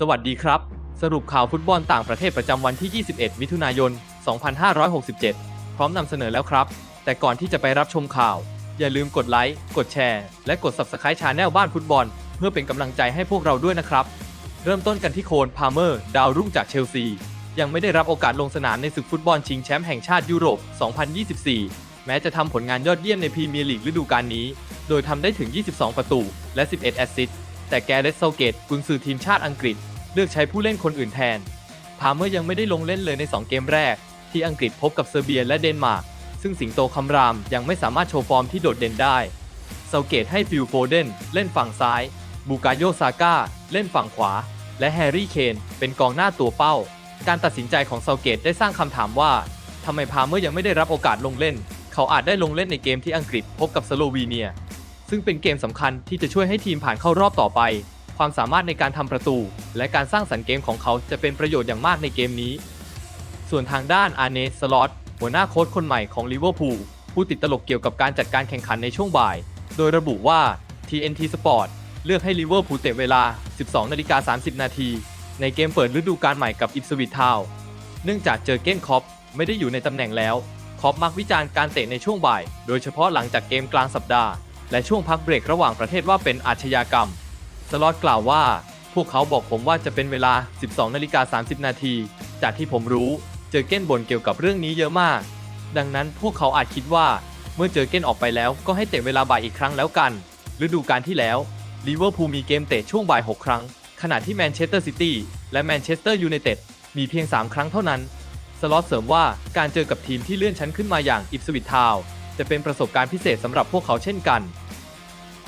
สวัสดีครับ สรุปข่าวฟุตบอลต่างประเทศประจำวันที่ 21 มิถุนายน 2567 พร้อมนำเสนอแล้วครับ แต่ก่อนที่จะไปรับชมข่าว อย่าลืมกดไลค์ กดแชร์ และกด Subscribe ชาแนลบ้านฟุตบอล เพื่อเป็นกำลังใจให้พวกเราด้วยนะครับ เริ่มต้นกันที่โคนพาเมอร์ ดาวรุ่งจากเชลซี ยังไม่ได้รับโอกาสลงสนามในศึกฟุตบอลชิงแชมป์แห่งชาติยุโรป 2024 แม้จะทำผลงานยอดเยี่ยมในพรีเมียร์ลีกฤดูกาลนี้ โดยทำได้ถึง 22 ประตู และ 11 แอสซิสต์ แต่แกเรตเซาเกตกุนซือทีมชาติอังกฤษ เลือกใช้ผู้เล่นคนอื่นแทน พาเมอร์ยังไม่ได้ลงเล่นเลยใน 2 เกมแรก ที่อังกฤษพบกับเซอร์เบียและเดนมาร์ก ซึ่งสิงโตคำรามยังไม่สามารถโชว์ฟอร์มที่โดดเด่นได้เซาเกตให้ฟิลโฟเดนเล่นฝั่งซ้าย บูกาโยซาก้าเล่นฝั่งขวา และแฮร์รี่เคนเป็นกองหน้าตัวเป้า การตัดสินใจของเซาเกตได้สร้างคำถามว่าทำไมพาเมอร์ยังไม่ได้รับโอกาสลงเล่น เขาอาจได้ลงเล่นในเกมที่อังกฤษพบกับสโลวีเนีย ซึ่งเป็นเกมสำคัญที่จะช่วยให้ทีมผ่านเข้ารอบต่อไป ความสามารถในการทำประตู และการสร้างสรรค์เกมของเขาจะเป็นประโยชน์อย่างมากในเกมนี้ ส่วนทางด้านอาเนสลอตหัวหน้าโค้ชคนใหม่ของลิเวอร์พูลผู้ติดตลกเกี่ยวกับการจัดการแข่งขันในช่วงบ่าย โดยระบุว่า TNT Sport เลือกให้ลิเวอร์พูลเตะเวลา 12 นาฬิกา 30 นาที ในเกมเปิดฤดูกาลใหม่กับอิปสวิททาวเนื่องจากเจอเก้นคอปไม่ได้อยู่ในตำแหน่งแล้ว คอปมักวิจารณ์การเตะในช่วงบ่าย โดยเฉพาะหลังจากเกมกลางสัปดาห์ และช่วงพักเบรกระหว่างประเทศว่าเป็นอาชญากรรม สล็อตกล่าวว่า พวกเขาบอกผมว่าจะเป็นเวลา 12นาฬิกา30 นาที จากที่ผมรู้ เจอเก้นบ่นเกี่ยวกับเรื่องนี้เยอะมาก ดังนั้นพวกเขาอาจคิดว่า เมื่อเจอเก้นออกไปแล้วก็ให้เตะเวลาบ่ายอีกครั้งแล้วกัน ฤดูกาลที่แล้วลิเวอร์พูลมีเกมเตะช่วงบ่าย 6 ครั้ง ขณะที่แมนเชสเตอร์ซิตี้และแมนเชสเตอร์ยูไนเต็ดมีเพียง 3 ครั้งเท่านั้น สล็อตเสริมว่าการเจอกับทีมที่เลื่อนชั้นขึ้นมาอย่างอิปสวิททาว จะเป็นประสบการณ์พิเศษสำหรับพวกเขาเช่นกัน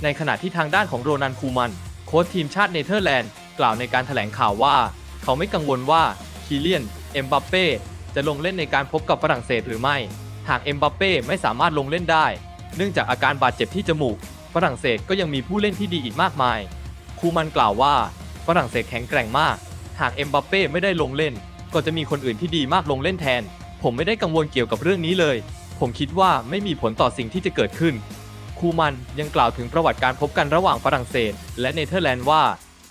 ในขณะที่ทางด้านของโรนันคูมัน โค้ชทีมชาติเนเธอร์แลนด์ กล่าวในการถแถลงข่าวว่า เขาไม่กังวลว่าคีเลียน เอ็มบัปเป้จะลงเล่นในการพบกับฝรั่งเศสหรือไม่ หากเอ็มบัปเป้ไม่สามารถลงเล่นได้ เนื่องจากอาการบาดเจ็บที่จมูก ฝรั่งเศสก็ยังมีผู้เล่นที่ดีอีกมากมาย คูมันกล่าวว่า ฝรั่งเศสแข็งแกร่งมาก หากเอ็มบัปเป้ไม่ได้ลงเล่น ก็จะมีคนอื่นที่ดีมากลงเล่นแทน ผมไม่ได้กังวลเกี่ยวกับเรื่องนี้เลย ผมคิดว่าไม่มีผลต่อสิ่งที่จะเกิดขึ้น คูมันยังกล่าวถึงประวัติการพบกันระหว่างฝรั่งเศส และเนเธอร์แลนด์ว่า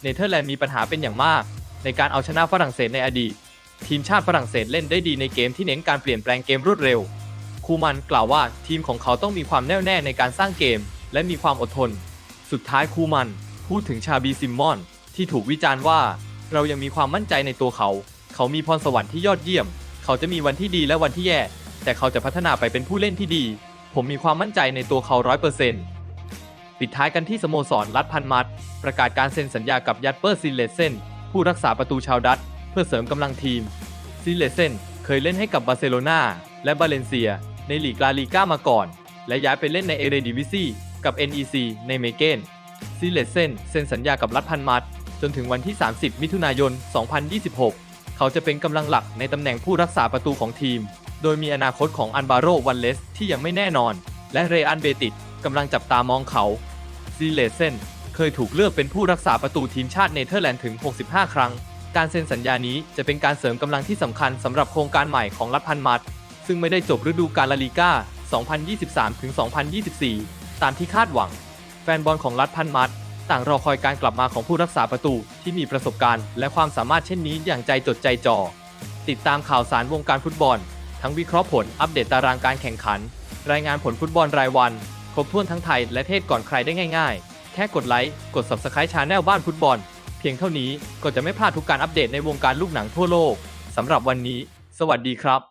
เนเธอร์แลนด์มีปัญหาเป็นอย่างมาก ในการเอาชนะฝรั่งเศสในอดีต ทีมชาติฝรั่งเศสเล่นได้ดีในเกมที่เน้นการเปลี่ยนแปลงเกมรวดเร็ว คูมันกล่าวว่าทีมของเขาต้องมีความแน่วแน่ในการสร้างเกม และมีความอดทน สุดท้ายคูมันพูดถึงชาบีซิมมอน ที่ถูกวิจารณ์ว่า เรายังมีความมั่นใจในตัวเขา เขามีพรสวรรค์ที่ยอดเยี่ยม เขาจะมีวันที่ดีและวันที่แย่ แต่เขาจะพัฒนาไปเป็นผู้เล่นที่ดี ผมมีความมั่นใจในตัวเขาร้อยเปอร์เซ็นต์ปิดท้ายกันที่สโมสรรัฐพันมัด ประกาศการเซ็นสัญญากับยัตเปอร์ซิเลเซนผู้รักษาประตูชาวดัตช์เพื่อเสริมกำลังทีมซิเลเซนเคยเล่นให้กับบาร์เซโลนาและบาเลนเซีย ในลีกลาลีก้ามาก่อน และย้ายไปเล่นในเอเรดิวิซีกับ NEC ในเมเกนซิเลเซนเซ็นสัญญากับรัฐพันมัด จนถึงวันที่ 30 มิถุนายน 2026 เขาจะเป็นกำลังหลักในตำแหน่งผู้รักษาประตูของทีม โดยมีอนาคตของอันบาโรวันเลสที่ยังไม่แน่นอน และเรอันเบติดกำลังจับตามองเขาซีเลเซนเคยถูกเลือกเป็นผู้รักษาประตูทีมชาติเนเธอร์แลนด์ถึง 65 ครั้ง การเซ็นสัญญานี้จะเป็นการเสริมกำลังที่สำคัญสำหรับโครงการใหม่ของรัฐพันมัด ซึ่งไม่ได้จบฤดูกาลลาลิก้า 2023-2024 ตามที่คาดหวัง แฟนบอลของรัฐพันมัดต่างรอคอยการกลับมาของผู้รักษาประตูที่มีประสบการณ์ และความสามารถเช่นนี้อย่างใจจดใจจ่อ ติดตามข่าวสารวงการฟุตบอล ทั้งวิเคราะห์ผลอัปเดตตารางการแข่งขัน รายงานผลฟุตบอลรายวัน ครบถ้วนทั้งไทยและเทศก่อนใครได้ง่าย ๆ แค่กดไลค์กด Subscribe ชาแนลบ้านฟุตบอล เพียงเท่านี้ก็จะไม่พลาดทุกการอัปเดตในวงการลูกหนังทั่วโลกสำหรับวันนี้ สวัสดีครับ